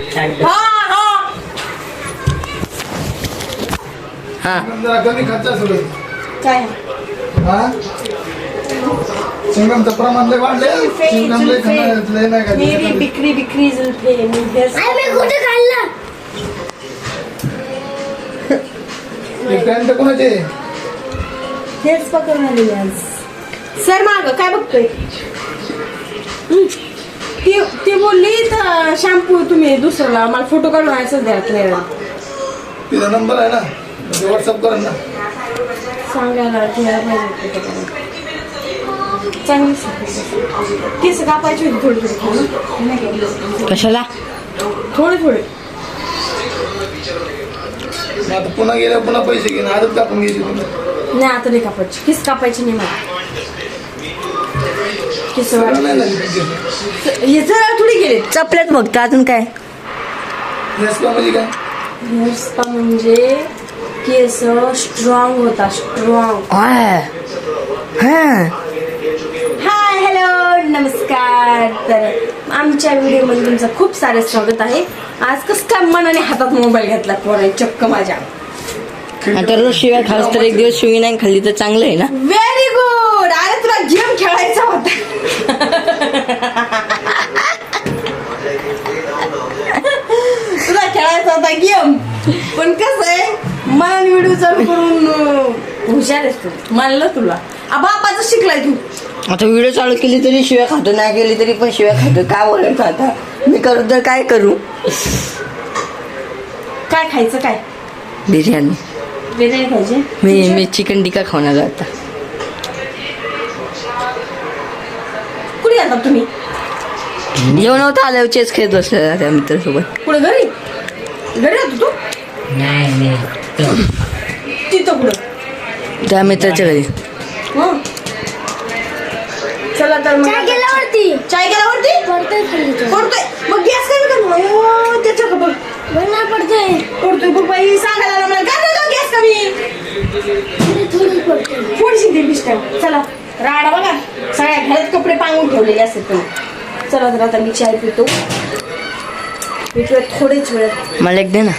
हा हा. हा. जरा कमी खर्च सुरू काय? हा? सिंगमचं प्रमाण लय वाढले सिंगम लय खाणं- लय नाही मेरी खायचं. बिक्री बिक्री जुल्फे. मी हेअर आम्ही कुठे खाल्लं? पॅन्ट कोणाचे? हेच पकडून आलेली आज. सर माग काय बघतोय? बोलली तर शॅम्पू तुम्ही दुसऱ्याला मला फोटो काढून आहे सध्या तिचा नंबर आहे ना. व्हॉट्सअप करा ना. सांगायला ठेवायला पाहिजे. चांगली. केस कापायची होती थोडी थोडी? कशाला? थोडे थोडे. आता पुन्हा गेल्या पुन्हा पैसे घेईन आजच कापून घ्यायची नाही आता नाही कापायची. केस कापायची नाही मला. हे जरा थोडी गेले. चपल्यात बघत अजून काय? म्हणजे म्हणजे केस स्ट्रॉंग होता स्ट्रॉंग हाय. हा हाय हॅलो नमस्कार. तर आमच्या व्हिडिओमध्ये तुमचं खूप सारे स्वागत आहे. आज कसं काय मनाने हातात मोबाईल घेतला पोराने चक्क माझ्या. आता रोज शिवाय खास तर एक दिवस शिवी नाही खाल्ली तर चांगलं आहे ना? व्हेरी गुड अरे तुला गेम खेळायचा होता. तुला खेळायचा होता गेम पण कसं आहे मन व्हिडिओ चालू करून हुशार आहेस तू. मानलं तुला. बापाचं शिकलाय तू. आता व्हिडिओ चालू केली तरी शिव्या खातो नाही केली तरी पण शिव्या खातो. काय बोलायचं आता? मी करू तर काय करू? काय खायचं काय? बिर्याणी. मी मी चिकन टिक्का खाणार आहे आता. कुठे जातात तुम्ही? जेवण होतं आल्यावर चेस खेळत बसलेला त्या मित्रासोबत. कुठे घरी? घरी जातो तू? तिथं. कुठं? त्या मित्राच्या घरी. हं. चला तर मग चाय आता- गेल्यावरती. चाय गेल्यावरती? पडतोय खाली तो. करतोय. मग गॅस कमी कर अयो, त्याच्या का बघ बघणार पडतोय करतोय बघ बाई सांगायला लागला मला कर ना गॅस कमी थोडी थोडी पडतोय थोडीशी दे बिस्टन चला राडा बघा. सगळ्या घरात कपडे पांगून ठेवलेले असतात तुम्ही चला तर आता मी चाय पितो. पितोय थोडेच वेळ मला एक दे ना.